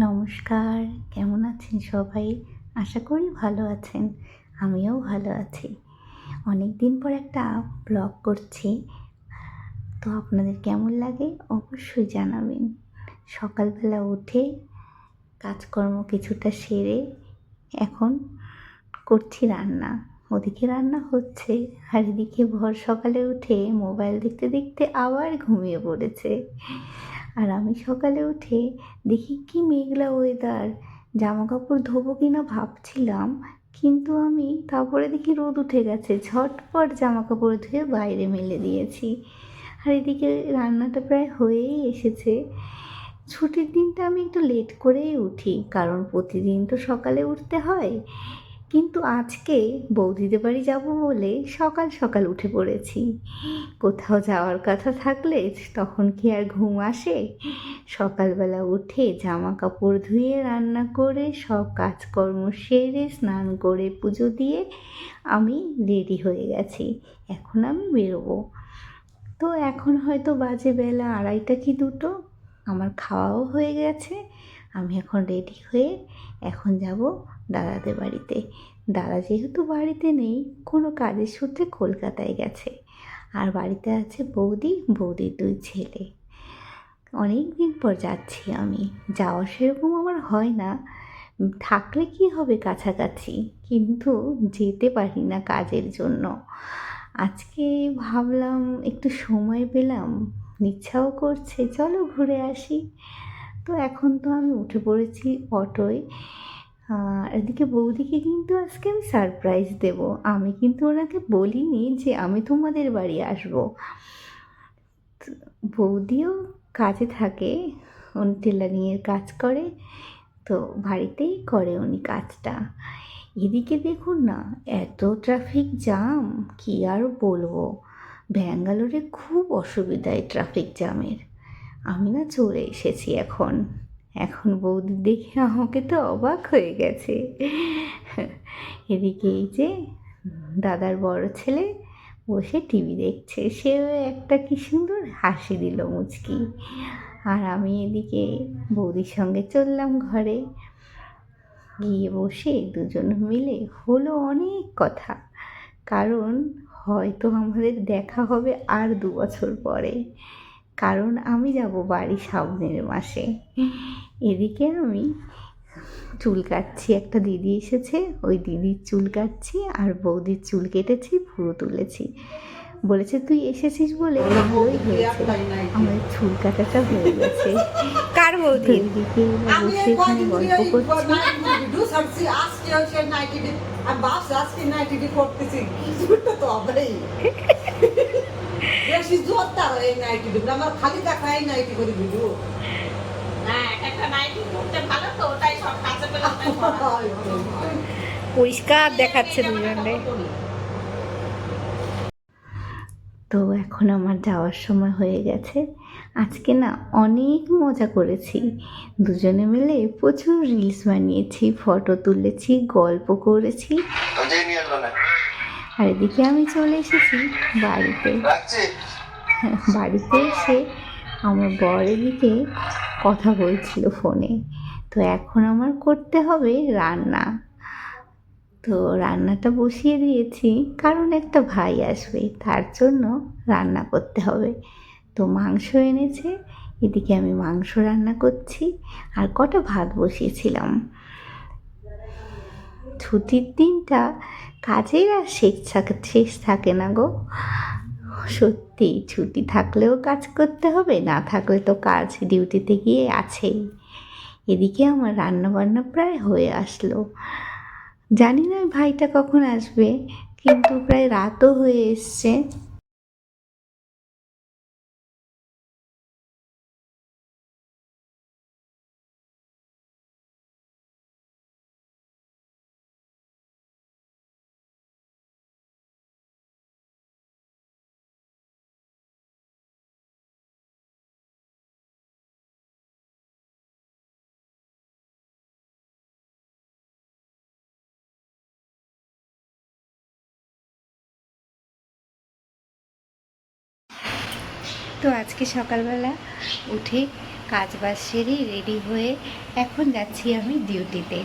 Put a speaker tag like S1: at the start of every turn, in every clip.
S1: নমস্কার, কেমন আছেন সবাই? আশা করি ভালো আছেন, আমিও ভালো আছি। অনেক দিন পর একটা ব্লগ করছি। তো আপনাদের কেমন লাগে অবশ্যই জানাবেন। সকালবেলা উঠে কাজকর্ম কিছুটা সেরে এখন করছি রান্না। ওদিকে রান্না হচ্ছে, আর এদিকে ভোর সকালে উঠে মোবাইল দেখতে দেখতে আবার ঘুমিয়ে পড়েছে। আর আমি সকালে উঠে দেখি কি মেঘলা ওয়েদার জামা কাপড় ধোবো কি না ভাবছিলাম, কিন্তু আমি তারপরে দেখি রোদ উঠে গেছে, ঝটপট জামা কাপড় ধুয়ে বাইরে মেলে দিয়েছি। আর এদিকে রান্নাটা প্রায় হয়েই এসেছে। ছুটির দিনটা আমি একটু লেট করেই উঠি, কারণ প্রতিদিন তো সকালে উঠতে হয়। কিন্তু আজকে বৌদিদের বাড়ি যাব বলে সকাল সকাল উঠে পড়েছি। কোথাও যাওয়ার কথা থাকলে তখন কি আর ঘুম আসে? সকালবেলা উঠে জামা কাপড় ধুয়ে রান্না করে, সব কাজকর্ম সেরে, স্নান করে পুজো দিয়ে আমি রেডি হয়ে গেছি। এখন আমি বেরোবো। তো এখন হয়তো বাজে বেলা আড়াইটা কি দুটো? আমার খাওয়াও হয়ে গেছে। আমি এখন রেডি হয়ে এখন যাব দাদাদের বাড়িতে। দাদা যেহেতু বাড়িতে নেই, কোনো কাজের সূত্রে কলকাতায় গেছে। আর বাড়িতে আছে বৌদি, বৌদির দুই ছেলে। অনেক দিন পর যাচ্ছি আমি। যাওয়া সেরকম আমার হয় না। থাকলে কি হবে কাছাকাছি? কিন্তু যেতে পারি না কাজের জন্য। আজকে ভাবলাম একটু সময় পেলাম। ইচ্ছাও করছে। চলো ঘুরে আসি। তো এখন তো আমি উঠে পড়েছি অটোয়। এদিকে বৌদিকে কিন্তু আজকে আমি সারপ্রাইজ দেব। আমি কিন্তু ওনাকে বলিনি যে আমি তোমাদের বাড়ি আসব। বৌদিও কাজে থাকে, উনি টেলারিংয়ের কাজ করে, তো বাড়িতেই করে উনি কাজটা। এদিকে দেখুন না, এত ট্রাফিক জাম কি আর বলব? ব্যাঙ্গালোরে খুব অসুবিধা এই ট্রাফিক জ্যামের আমি না চলে এসেছি এখন। এখন বৌদি দেখে আমাকে তো অবাক হয়ে গেছে। এদিকে এই যে দাদার বড় ছেলে বসে টিভি দেখছে। সেও একটা কি সুন্দর হাসি দিল মুচকি। আর আমি এদিকে বৌদির সঙ্গে চললাম ঘরে। গিয়ে বসে দুজন মিলে হলো অনেক কথা। কারণ হয়তো আমাদের দেখা হবে আর দু বছর পরে। কারণ আমি যাব বাড়ি সামনের মাসে। এদিকে আমি চুল কাটছি একটা দিদি এসেছে ওই দিদির চুল কাটছি আর বৌদির চুল কেটেছি পুরো তুলেছি। বলেছে তুই এসেছিস বলে ভালোই হয়েছে। আমার চুল কাটাটা হয়ে গেছে।
S2: কার বৌদি?
S1: বসে এখানে গল্প করছি।
S3: বেশি জোর তার এই নাইটি দিব আমার খালি দেখা এই নাইটি করে দিব।
S2: পরিষ্কার দেখাচ্ছে দুজনে
S1: তো এখন আমার যাওয়ার সময় হয়ে গেছে। আজকে না অনেক মজা করেছি। দুজনে মিলে প্রচুর রিলস বানিয়েছি ফটো তুলেছি গল্প করেছি। আর এদিকে আমি চলে এসেছি বাড়িতে। বাড়িতে এসে আমার বর এদিকে কথা বলছিল ফোনে। তো এখন আমার করতে হবে রান্না। তো রান্নাটা বসিয়ে দিয়েছি কারণ একটা ভাই আসবে তার জন্য রান্না করতে হবে। তো মাংস এনেছে এদিকে আমি মাংস রান্না করছি আর কটা ভাত বসিয়েছিলাম। ছুটির দিনটা কাজের আর শেষ থাকে শেষ থাকে না গো। সত্যি, ছুটি থাকলেও কাজ করতে হবে, না থাকলে তো কাজ ডিউটিতে গিয়ে আছেই এদিকে আমার রান্না বান্না প্রায় হয়ে আসলো। জানি না ভাইটা কখন আসবে, কিন্তু প্রায় রাতও হয়ে এসছে।
S2: তো আজকে সকালবেলা উঠে
S1: কাজ বাজ সেরে রেডি হয়ে এখন যাচ্ছি আমি ডিউটিতে।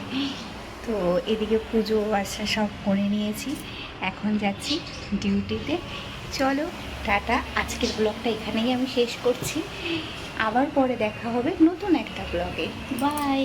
S1: তো এদিকে পুজো আশা সব করে নিয়েছি। এখন যাচ্ছি ডিউটিতে। চলো, টাটা। আজকের ব্লগটা এখানেই আমি শেষ করছি। আবার পরে দেখা হবে নতুন একটা ব্লগে। বাই!